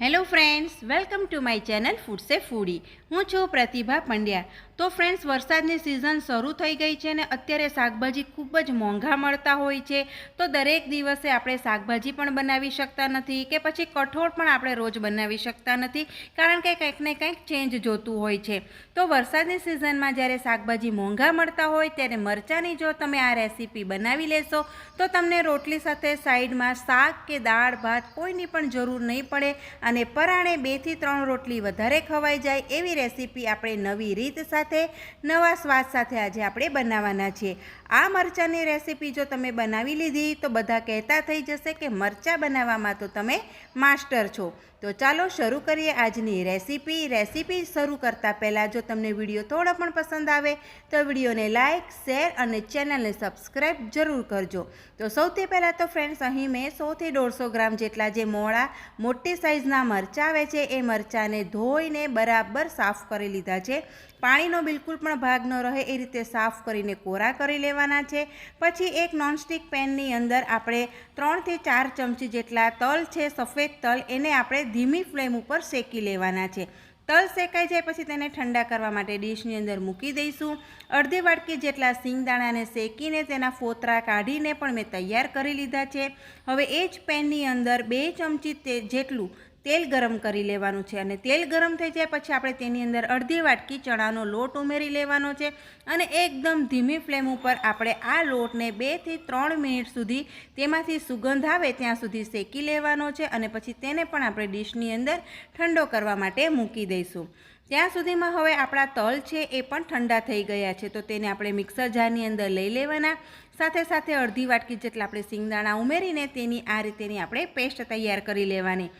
Hello friends welcome to my channel ફૂડસે foodie હું છું પ્રતિભા પંડ્યા. તો ફ્રેન્ડ્સ વરસાદની સિઝન શરૂ થઈ ગઈ છે ને અત્યારે શાકભાજી ખૂબ જ મોંઘા મળતા હોય છે. તો દરેક દિવસે આપણે શાકભાજી પણ બનાવી શકતા નથી કે પછી કઠોળ પણ આપણે રોજ બનાવી શકતા નથી કારણ કે કંઈક ને કંઈક ચેન્જ જોતું હોય છે. તો વરસાદની સિઝનમાં જ્યારે શાકભાજી મોંઘા મળતા હોય ત્યારે મરચાંની જો તમે આ રેસીપી બનાવી લેશો, તો તમને રોટલી સાથે સાઈડમાં શાક કે દાળ ભાત કોઈની પણ જરૂર નહીં પડે અને પરાણે બેથી ત્રણ રોટલી વધારે ખવાઈ જાય એવી રેસીપી આપણે નવી રીત સાથે, નવા સ્વાદ સાથે આજે આપણે બનાવવાના છીએ. આ મરચાંની રેસીપી જો તમે બનાવી લીધી તો બધા કહેતા થઈ જશે કે મરચાં બનાવવામાં તો તમે માસ્ટર છો. તો ચાલો શરૂ કરીએ આજની રેસીપી. રેસીપી શરૂ કરતાં પહેલાં જો તમને વીડિયો થોડો પણ પસંદ આવે, તો વિડીયોને લાઇક શેર અને ચેનલને સબસ્ક્રાઈબ જરૂર કરજો. તો સૌથી પહેલાં તો ફ્રેન્ડ્સ, અહીં મેં સોથી દોઢસો ગ્રામ જેટલા જે મોળા, મોટી સાઇઝના મરચાં આવે છે, એ મરચાંને ધોઈને બરાબર સાફ કરી લીધા છે. પાણીનો બિલકુલ પણ ભાગ ન રહે, એ રીતે સાફ કરીને કોરા કરી લેવાના છે. પછી એક નોનસ્ટિક પેનની અંદર આપણે ત્રણથી ચાર ચમચી જેટલા તલ છે, સફેદ તલ, એને આપણે ધીમી ફ્લેમ ઉપર શેકી લેવાના છે. તલ શેકાઈ જાય પછી તેને ઠંડા કરવા માટે ડીશની અંદર મૂકી દઈશું. અડધી વાટકી જેટલા સિંગદાણાને શેકીને તેના ફોતરા કાઢીને પણ મેં તૈયાર કરી લીધા છે. હવે એ જ પેનની અંદર બે ચમચી તે જેટલું તેલ ગરમ કરી લેવાનું છે અને તેલ ગરમ થઈ જાય પછી આપણે તેની અંદર અડધી વાટકી ચણાનો લોટ ઉમેરી લેવાનો છે અને એકદમ ધીમી ફ્લેમ ઉપર આપણે આ લોટને બેથી ત્રણ મિનિટ સુધી તેમાંથી સુગંધ આવે ત્યાં સુધી શેકી લેવાનો છે અને પછી તેને પણ આપણે ડીશની અંદર ઠંડો કરવા માટે મૂકી દઈશું. ત્યાં સુધીમાં હવે આપણા તલ છે એ પણ ઠંડા થઈ ગયા છે તો તેને આપણે મિક્સર જારની અંદર લઈ લેવાના. સાથે સાથે અડધી વાટકી જેટલા આપણે સિંગદાણા ઉમેરીને તેની આ રીતેની આપણે પેસ્ટ તૈયાર કરી લેવાની.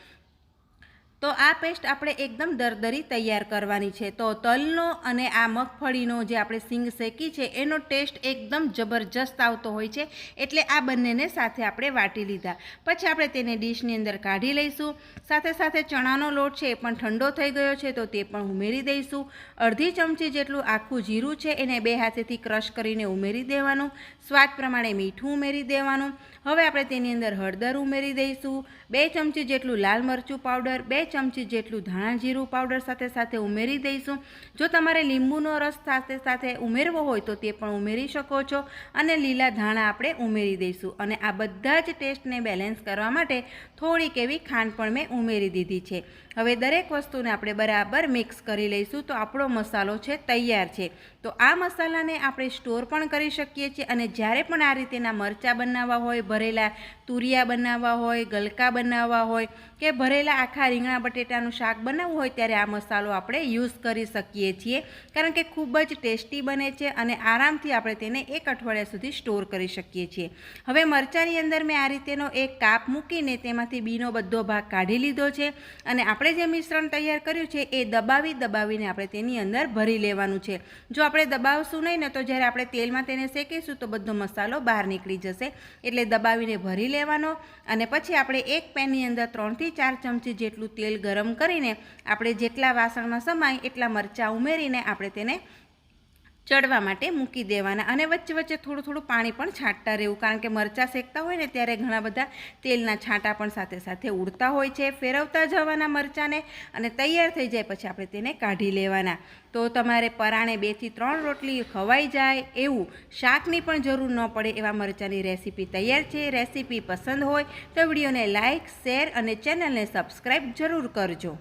તો આ પેસ્ટ આપણે એકદમ દરદરી તૈયાર કરવાની છે. તો તલનો અને આ મગફળીનો જે આપણે સિંગ શેકી છે, એનો ટેસ્ટ એકદમ જબરજસ્ત આવતો હોય છે. એટલે આ બંનેને સાથે આપણે વાટી લીધા. પછી આપણે તેને ડીશની અંદર કાઢી લઈશું. સાથે સાથે ચણાનો લોટ છે, એ પણ ઠંડો થઈ ગયો છે, તો તે પણ ઉમેરી દઈશું. અડધી ચમચી જેટલું આખું જીરું છે, એને બે હાથેથી ક્રશ કરીને ઉમેરી દેવાનું. સ્વાદ પ્રમાણે મીઠું ઉમેરી દેવાનું. હવે આપણે તેની અંદર હળદર ઉમેરી દઈશું. બે ચમચી જેટલું લાલ મરચું પાવડર, બે ચમચી જેટલું ધાણા જીરું પાવડર સાથે સાથે ઉમેરી દઈશું. જો તમારે લીંબુનો રસ સાથે સાથે ઉમેરવો હોય તો તે પણ ઉમેરી શકો છો અને લીલા ધાણા આપણે ઉમેરી દઈશું. અને આ બધા જ ટેસ્ટને બેલેન્સ કરવા માટે થોડીક એવી ખાંડ પણ મેં ઉમેરી દીધી છે. હવે દરેક વસ્તુને આપણે બરાબર મિક્સ કરી લઈશું તો આપણો મસાલો છે તૈયાર છે. તો આ મસાલાને આપણે સ્ટોર પણ કરી શકીએ છીએ અને જ્યારે પણ આ રીતેના મરચાં બનાવવા હોય, ભરેલા તુરિયા બનાવવા હોય, ગલકા બનાવવા હોય કે ભરેલા આખા રીંગણા બટેટાનું શાક બનાવવું હોય ત્યારે આ મસાલો આપણે યુઝ કરી શકીએ છીએ. કારણ કે ખૂબ જ ટેસ્ટી બને છે અને આરામથી આપણે તેને એક અઠવાડિયા સુધી સ્ટોર કરી શકીએ છીએ. હવે મરચાંની અંદર મેં આ રીતેનો એક કાપ મૂકીને તેમાંથી બીનો બધો ભાગ કાઢી લીધો છે અને આપણે જે મિશ્રણ તૈયાર કર્યું છે એ દબાવી દબાવીને આપણે તેની અંદર ભરી લેવાનું છે. જો આપણે દબાવશું નહીં ને તો જ્યારે આપણે તેલમાં તેને શેકીશું તો બધો મસાલો બહાર નીકળી જશે. એટલે દબાવીને ભરી લેવાનો અને પછી આપણે એક પેનની અંદર ત્રણથી ચાર ચમચી જેટલું તેલ ગરમ કરીને આપણે જેટલા વાસણમાં સમાય એટલા મરચાં ઉમેરીને આપણે તેને ચડવા માટે મૂકી દેવાના. અને વચ્ચે વચ્ચે થોડું થોડું પાણી પણ છાંટતા રહેવું. કારણ કે મરચાં શેકતા હોય ને ત્યારે ઘણા બધા તેલના છાંટા પણ સાથે સાથે ઉડતા હોય છે. ફેરવતા જવાના મરચાંને અને તૈયાર થઈ જાય પછી આપણે તેને કાઢી લેવાના. તો તમારે પરાણે બેથી ત્રણ રોટલી ખવાઈ જાય એવું શાકની પણ જરૂર ન પડે એવા મરચાંની રેસીપી તૈયાર છે. રેસીપી પસંદ હોય તો વિડીયોને લાઇક શેર અને ચેનલને સબસ્ક્રાઈબ જરૂર કરજો.